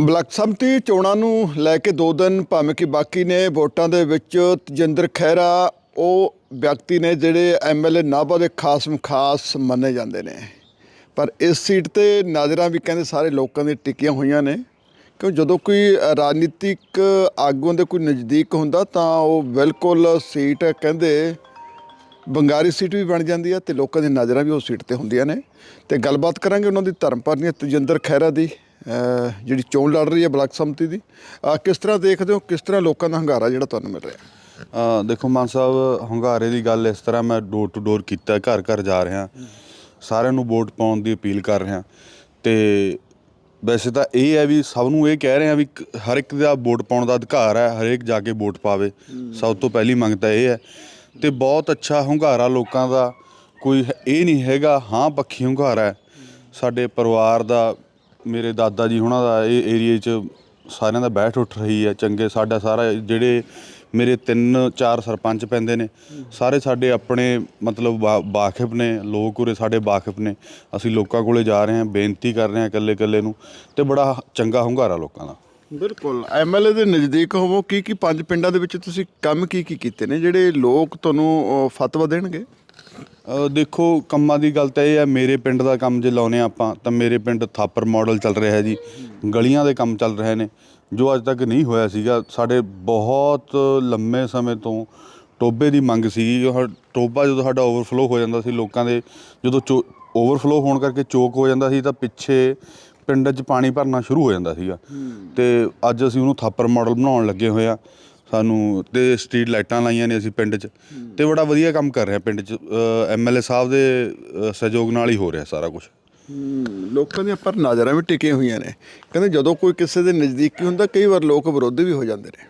Block ਸੰਮਤੀ ਚੋਣਾਂ ਨੂੰ ਲੈ ਕੇ ਦੋ ਦਿਨ ਭਾਵੇਂ ਕਿ ਬਾਕੀ ਨੇ ਵੋਟਾਂ ਦੇ ਵਿੱਚ ਤਜਿੰਦਰ ਖਹਿਰਾ, ਉਹ ਵਿਅਕਤੀ ਨੇ ਜਿਹੜੇ ਐਮਐਲਏ ਨਾਭਾ ਦੇ ਖਾਸ ਖਾਸ ਮੰਨੇ ਜਾਂਦੇ ਨੇ। ਪਰ ਇਸ ਸੀਟ ਤੇ ਨਾਜ਼ਰਾਂ ਵੀ ਕਹਿੰਦੇ ਸਾਰੇ ਲੋਕਾਂ ਦੀ ਟਿਕੀਆਂ ਹੋਈਆਂ ਨੇ। ਕਿਉਂ ਜਦੋਂ ਕੋਈ ਰਾਜਨੀਤਿਕ ਆਗੂਆਂ ਦੇ ਕੋਈ ਨਜ਼ਦੀਕ ਹੁੰਦਾ ਤਾਂ ਉਹ ਬਿਲਕੁਲ ਸੀਟ ਕਹਿੰਦੇ ਬੰਗਾਰੀ ਸੀਟ ਵੀ ਬਣ ਜਾਂਦੀ ਹੈ ਤੇ ਲੋਕਾਂ ਦੀ ਨਜ਼ਰਾਂ ਵੀ ਉਸ ਸੀਟ ਤੇ ਹੁੰਦੀਆਂ ਨੇ। ਤੇ ਗੱਲਬਾਤ ਕਰਾਂਗੇ ਉਹਨਾਂ ਦੀ ਧਰਮ ਪਤਨੀ ਤਜਿੰਦਰ ਖਹਿਰਾ ਦੀ। ਜਿਹੜੀ ਚੋਣ ਲੜ ਰਹੀ ਹੈ ਬਲਾਕ ਸੰਮਤੀ ਦੀ ਕਿਸ ਤਰ੍ਹਾਂ ਦੇਖਦੇ ਹੋ, ਕਿਸ ਤਰ੍ਹਾਂ ਲੋਕਾਂ ਦਾ ਹੰਗਾਰਾ ਜਿਹੜਾ ਤੁਹਾਨੂੰ ਮਿਲ ਰਿਹਾ? ਦੇਖੋ ਮਾਨ ਸਾਹਿਬ, ਹੰਗਾਰੇ ਦੀ ਗੱਲ ਇਸ ਤਰ੍ਹਾਂ ਮੈਂ ਡੋਰ ਟੂ ਡੋਰ ਕੀਤਾ, ਘਰ ਘਰ ਜਾ ਰਿਹਾ। ਸਾਰਿਆਂ ਨੂੰ ਵੋਟ ਪਾਉਣ ਦੀ ਅਪੀਲ ਕਰ ਰਿਹਾ। ਤੇ ਵੈਸੇ ਤਾਂ ਇਹ ਹੈ ਵੀ ਸਭ ਨੂੰ ਇਹ ਕਹਿ ਰਹੇ ਆ ਵੀ ਹਰ ਇੱਕ ਦਾ ਵੋਟ ਪਾਉਣ ਦਾ ਅਧਿਕਾਰ ਹੈ, ਹਰੇਕ ਜਾ ਕੇ ਵੋਟ ਪਾਵੇ। ਸਭ ਤੋਂ ਪਹਿਲੀ ਮੰਗ ਤਾਂ ਇਹ ਹੈ। ਤੇ ਬਹੁਤ ਅੱਛਾ ਹੰਗਾਰਾ ਲੋਕਾਂ ਦਾ, ਕੋਈ ਇਹ ਨਹੀਂ ਹੈਗਾ, ਹਾਂ ਪੱਖੀ ਹੰਗਾਰਾ ਸਾਡੇ ਪਰਿਵਾਰ ਦਾ ਮੇਰੇ ਦਾਦਾ ਜੀ ਹੁਣਾਂ ਦਾ ਇਹ ਏਰੀਏ 'ਚ ਸਾਰਿਆਂ ਦਾ ਬੈਠ ਉੱਠ ਰਹੀ ਹੈ, ਚੰਗੇ ਸਾਡਾ ਸਾਰਾ ਜਿਹੜੇ ਮੇਰੇ ਤਿੰਨ ਚਾਰ ਸਰਪੰਚ ਪੈਂਦੇ ਨੇ, ਸਾਰੇ ਸਾਡੇ ਆਪਣੇ ਮਤਲਬ ਵਾ- ਵਾਕਿਫ ਨੇ, ਲੋਕ ਉਰੇ ਸਾਡੇ ਵਾਕਿਫ ਨੇ, ਅਸੀਂ ਲੋਕਾਂ ਕੋਲੇ ਜਾ ਰਹੇ ਹਾਂ, ਬੇਨਤੀ ਕਰ ਰਹੇ ਹਾਂ ਇਕੱਲੇ ਇਕੱਲੇ ਨੂੰ ਤੇ ਬੜਾ ਚੰਗਾ ਹੁੰਗਾਰਾ ਲੋਕਾਂ ਦਾ। ਬਿਲਕੁਲ ਐਮਐਲਏ ਦੇ ਨਜ਼ਦੀਕ ਹੋਵੋ ਕੀ ਕੀ ਪੰਜ ਪਿੰਡਾਂ ਦੇ ਵਿੱਚ ਤੁਸੀਂ ਕੰਮ ਕੀ ਕੀ ਕੀਤੇ ਨੇ, ਜਿਹੜੇ ਲੋਕ ਤੁਹਾਨੂੰ ਫਤਵਾ ਦੇਣਗੇ? ਦੇਖੋ ਕੰਮਾਂ ਦੀ ਗੱਲ ਤਾਂ ਇਹ ਹੈ ਮੇਰੇ ਪਿੰਡ ਦਾ ਕੰਮ ਜੇ ਲਾਉਨੇ ਆਪਾਂ ਤਾਂ ਮੇਰੇ ਪਿੰਡ ਥਾਪਰ ਮਾਡਲ ਚੱਲ ਰਿਹਾ ਹੈ ਜੀ। ਗਲੀਆਂ ਦੇ ਕੰਮ ਚੱਲ ਰਹੇ ਨੇ। ਜੋ ਅੱਜ ਤੱਕ ਨਹੀਂ ਹੋਇਆ ਸੀਗਾ ਸਾਡੇ ਬਹੁਤ ਲੰਮੇ ਸਮੇਂ ਤੋਂ ਟੋਬੇ ਦੀ ਮੰਗ ਸੀਗੀ। ਟੋਬਾ ਜਦੋਂ ਸਾਡਾ ਓਵਰਫਲੋ ਹੋ ਜਾਂਦਾ ਸੀ ਲੋਕਾਂ ਦੇ ਜਦੋਂ ਓਵਰਫਲੋ ਹੋਣ ਕਰਕੇ ਚੋਕ ਹੋ ਜਾਂਦਾ ਸੀ ਤਾਂ ਪਿੱਛੇ ਪਿੰਡ 'ਚ ਪਾਣੀ ਭਰਨਾ ਸ਼ੁਰੂ ਹੋ ਜਾਂਦਾ ਸੀਗਾ। ਤੇ ਅੱਜ ਅਸੀਂ ਉਹਨੂੰ ਥਾਪਰ ਮਾਡਲ ਬਣਾਉਣ ਲੱਗੇ ਹੋਏ ਆ ਸਾਨੂੰ ਤੇ ਸਟਰੀਟ ਲਾਈਟਾਂ ਲਾਈਆਂ ਨੇ ਅਸੀਂ ਪਿੰਡ 'ਚ। ਤੇ ਬੜਾ ਵਧੀਆ ਕੰਮ ਕਰ ਰਿਹਾ ਪਿੰਡ 'ਚ। ਐਮਐਲਏ ਸਾਹਿਬ ਦੇ ਅ, ਸਹਿਯੋਗ ਨਾਲ ਹੀ ਹੋ ਰਿਹਾ ਸਾਰਾ ਕੁਝ ਹਮ, ਲੋਕਾਂ ਦੀਆਂ ਪਰ ਨਜ਼ਰਾਂ ਵੀ ਟਿਕੀਆਂ ਹੋਈਆਂ ਨੇ। ਕਹਿੰਦੇ ਜਦੋਂ ਕੋਈ ਕਿਸੇ ਦੇ ਨਜ਼ਦੀਕੀ ਹੁੰਦਾ ਕਈ ਵਾਰ ਲੋਕ ਵਿਰੋਧੀ ਵੀ ਹੋ ਜਾਂਦੇ ਨੇ।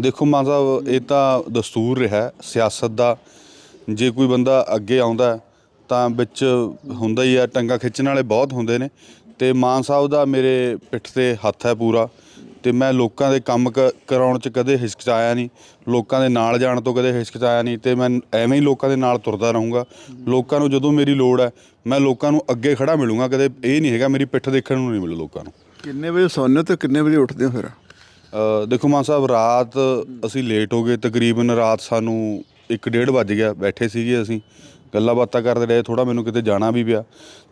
ਦੇਖੋ ਮਾਨ ਸਾਹਿਬ ਇਹ ਤਾਂ ਦਸਤੂਰ ਰਿਹਾ। ਹੈ ਸਿਆਸਤ ਦਾ ਜੇ ਕੋਈ ਬੰਦਾ ਅੱਗੇ ਆਉਂਦਾ ਹੈ, ਤਾਂ ਵਿੱਚ ਹੁੰਦਾ ਹੀ ਆ ਟੰਗਾ ਖਿੱਚਣ ਵਾਲੇ ਬਹੁਤ ਹੁੰਦੇ ਨੇ। ਤੇ ਮਾਨ ਸਾਹਿਬ ਦਾ ਮੇਰੇ ਪਿੱਠ ਤੇ ਹੱਥ ਹੈ ਪੂਰਾ। ਤੇ ਮੈਂ ਲੋਕਾਂ ਦੇ ਕੰਮ ਕ- ਕਰਾਉਣ ਚ ਕਦੇ ਹਿਚਕਚਾਇਆ ਨਹੀਂ। ਲੋਕਾਂ ਦੇ ਨਾਲ ਜਾਣ ਤੋਂ ਕਦੇ ਹਿਚਕਚਾਇਆ ਨਹੀਂ ਤੇ ਮੈਂ ਐਵੇਂ ਹੀ ਲੋਕਾਂ ਦੇ ਨਾਲ ਤੁਰਦਾ ਰਹੂੰਗਾ। ਲੋਕਾਂ ਨੂੰ ਜਦੋਂ ਮੇਰੀ ਲੋੜ ਹੈ ਮੈਂ ਲੋਕਾਂ ਨੂੰ ਅੱਗੇ ਖੜਾ ਮਿਲੂੰਗਾ। ਕਦੇ ਇਹ ਨਹੀਂ ਹੈਗਾ ਮੇਰੀ ਪਿੱਠ ਦੇਖਣ ਨੂੰ ਨਹੀਂ ਮਿਲੂ ਲੋਕਾਂ ਨੂੰ। ਕਿੰਨੇ ਵਜੇ ਸੌਂਦੇ ਹੋ ਤੇ ਕਿੰਨੇ ਵਜੇ ਉੱਠਦੇ ਹੋ ਫਿਰ? ਅ, ਦੇਖੋ ਮਾਨ ਸਾਹਿਬ ਰਾਤ ਅਸੀਂ ਲੇਟ ਹੋ ਗਏ। ਤਕਰੀਬਨ ਰਾਤ ਸਾਨੂੰ 1:30 ਵੱਜ ਗਿਆ ਬੈਠੇ ਸੀਗੇ ਅਸੀਂ। ਗੱਲਾਂ ਬਾਤਾਂ ਕਰਦੇ ਰਹੇ ਥੋੜਾ ਮੈਨੂੰ ਕਿਤੇ ਜਾਣਾ ਵੀ ਪਿਆ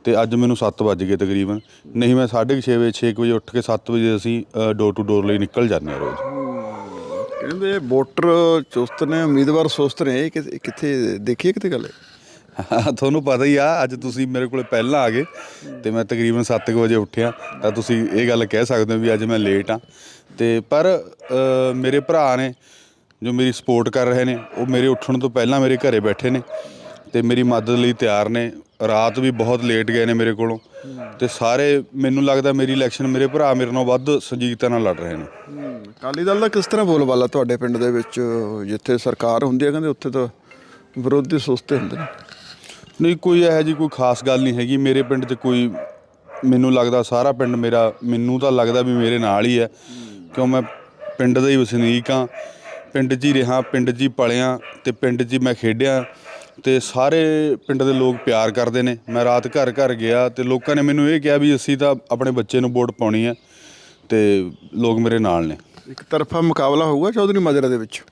ਤੇ ਅੱਜ ਮੈਨੂੰ 7 ਵੱਜ ਗਏ ਤਕਰੀਬਨ। ਨਹੀਂ ਮੈਂ 6:30 ਵਜੇ 6 ਵਜੇ ਉੱਠ ਕੇ 7 ਵਜੇ ਅਸੀਂ ਡੋਰ ਟੂ ਡੋਰ ਲਈ ਨਿਕਲ ਜਾਂਦੇ ਹਾਂ ਰੋਜ਼। ਕਹਿੰਦੇ ਵੋਟਰ ਚੁਸਤ ਨੇ ਉਮੀਦਵਾਰ ਸੁਸਤ ਨੇ ਇਹ ਕਿੱਥੇ ਦੇਖੀਏ ਕਿਤੇ ਗੱਲ? ਤੁਹਾਨੂੰ ਪਤਾ ਹੀ ਆ ਅੱਜ ਤੁਸੀਂ ਮੇਰੇ ਕੋਲੇ ਪਹਿਲਾਂ ਆ ਗਏ ਤੇ ਮੈਂ ਤਕਰੀਬਨ 7 ਵਜੇ ਉੱਠਿਆ ਤਾਂ ਤੁਸੀਂ ਇਹ ਗੱਲ ਕਹਿ ਸਕਦੇ ਹੋ ਵੀ ਅੱਜ ਮੈਂ ਲੇਟ ਆ ਤੇ ਪਰ ਮੇਰੇ ਭਰਾ ਨੇ ਜੋ ਮੇਰੀ ਸਪੋਰਟ ਕਰ ਰਹੇ ਨੇ ਉਹ ਮੇਰੇ ਉੱਠਣ ਤੋਂ ਪਹਿਲਾਂ ਮੇਰੇ ਘਰੇ ਬੈਠੇ ਨੇ। ਤੇ ਮੇਰੀ ਮਦਦ ਲਈ ਤਿਆਰ ਨੇ। ਰਾਤ ਵੀ ਬਹੁਤ ਲੇਟ ਗਏ ਨੇ ਮੇਰੇ ਕੋਲੋਂ। ਤੇ ਸਾਰੇ ਮੈਨੂੰ ਲੱਗਦਾ ਮੇਰੀ ਇਲੈਕਸ਼ਨ ਮੇਰੇ ਭਰਾ ਮੇਰੇ ਨਾਲੋਂ ਵੱਧ ਸੰਜੀਦਤਾ ਨਾਲ ਲੜ ਰਹੇ ਨੇ। ਅਕਾਲੀ ਦਲ ਦਾ ਕਿਸ ਤਰ੍ਹਾਂ ਬੋਲਬਾਲਾ ਤੁਹਾਡੇ ਪਿੰਡ ਦੇ ਵਿੱਚ? ਜਿੱਥੇ ਸਰਕਾਰ ਹੁੰਦੀ ਹੈ ਕਹਿੰਦੇ ਉੱਥੇ ਤਾਂ ਵਿਰੋਧੀ ਸੁਸਤੇ ਹੁੰਦੇ ਨੇ। ਨਹੀਂ ਕੋਈ ਇਹੋ ਜੀ ਕੋਈ ਖਾਸ ਗੱਲ ਨਹੀਂ ਹੈਗੀ। ਮੇਰੇ ਪਿੰਡ 'ਚ ਕੋਈ ਮੈਨੂੰ ਲੱਗਦਾ ਸਾਰਾ ਪਿੰਡ ਮੇਰਾ ਮੈਨੂੰ ਤਾਂ ਲੱਗਦਾ ਵੀ ਮੇਰੇ ਨਾਲ ਹੀ ਹੈ। ਕਿਉਂ ਮੈਂ ਪਿੰਡ ਦਾ ਹੀ ਵਸਨੀਕ ਆ ਪਿੰਡ 'ਚ ਹੀ ਰਿਹਾ ਪਿੰਡ 'ਚ ਹੀ ਪਲਿਆ ਤੇ ਪਿੰਡ 'ਚ ਹੀ ਮੈਂ ਖੇਡਿਆ। ਤੇ ਸਾਰੇ ਪਿੰਡ ਦੇ ਲੋਕ ਪਿਆਰ ਕਰਦੇ ਨੇ। ਮੈਂ ਰਾਤ ਘਰ ਘਰ ਗਿਆ ਤੇ ਲੋਕਾਂ ਨੇ ਮੈਨੂੰ ਇਹ ਕਿਹਾ ਵੀ ਅਸੀਂ ਤਾਂ ਆਪਣੇ ਬੱਚੇ ਨੂੰ ਵੋਟ ਪਾਉਣੀ ਹੈ ਤੇ ਲੋਕ ਮੇਰੇ ਨਾਲ ਨੇ। ਇੱਕ ਤਰਫਾ ਮੁਕਾਬਲਾ ਹੋਊਗਾ ਚੌਧਰੀ ਮਾਜਰਾ ਦੇ ਵਿੱਚ?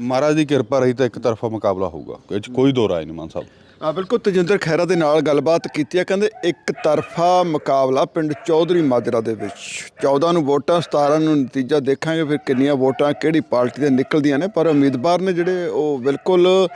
ਮਹਾਰਾਜ ਦੀ ਕਿਰਪਾ ਰਹੀ ਤਾਂ ਇੱਕ ਤਰਫਾ ਮੁਕਾਬਲਾ ਹੋਊਗਾ। ਇਹ 'ਚ ਕੋਈ ਦੋ ਰਾਏ ਨਹੀਂ ਮਾਨ ਸਾਹਿਬ। ਆ ਬਿਲਕੁਲ ਤਜਿੰਦਰ ਖੈਰਾ ਦੇ ਨਾਲ ਗੱਲਬਾਤ ਕੀਤੀ ਹੈ। ਕਹਿੰਦੇ ਇੱਕ ਤਰਫਾ ਮੁਕਾਬਲਾ ਪਿੰਡ ਚੌਧਰੀ ਮਾਜਰਾ ਦੇ ਵਿੱਚ। 14 ਨੂੰ ਵੋਟਾਂ 17 ਨੂੰ ਨਤੀਜਾ ਦੇਖਾਂਗੇ ਫਿਰ ਕਿੰਨੀਆਂ ਵੋਟਾਂ ਕਿਹੜੀ ਪਾਰਟੀ ਦੇ ਨਿਕਲਦੀਆਂ ਨੇ। ਪਰ ਉਮੀਦਵਾਰ ਨੇ ਜਿਹੜੇ ਉਹ ਬਿਲਕੁਲ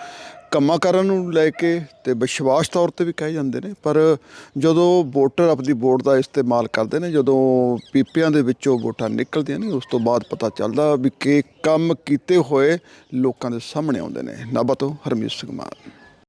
ਕੰਮਾਂ ਕਰਨ ਨੂੰ ਲੈ ਕੇ ਤੇ ਵਿਸ਼ਵਾਸ ਤੌਰ ਤੇ ਵੀ ਕਹੇ ਜਾਂਦੇ ਨੇ, ਪਰ ਜਦੋਂ ਵੋਟਰ ਆਪਣੀ ਵੋਟ ਦਾ ਇਸਤੇਮਾਲ ਕਰਦੇ ਨੇ, ਜਦੋਂ ਪੀਪਿਆਂ ਦੇ ਵਿੱਚੋਂ ਵੋਟਾਂ ਨਿਕਲਦੀਆਂ ਨੇ, ਉਸ ਤੋਂ ਬਾਅਦ ਪਤਾ ਚੱਲਦਾ ਵੀ ਕਿ ਕੰਮ ਕੀਤੇ ਹੋਏ ਲੋਕਾਂ ਦੇ ਸਾਹਮਣੇ ਆਉਂਦੇ ਨੇ। ਨਾਭਾ ਤੋਂ ਹਰਮੀਤ ਸਿੰਘ ਮਾਨ।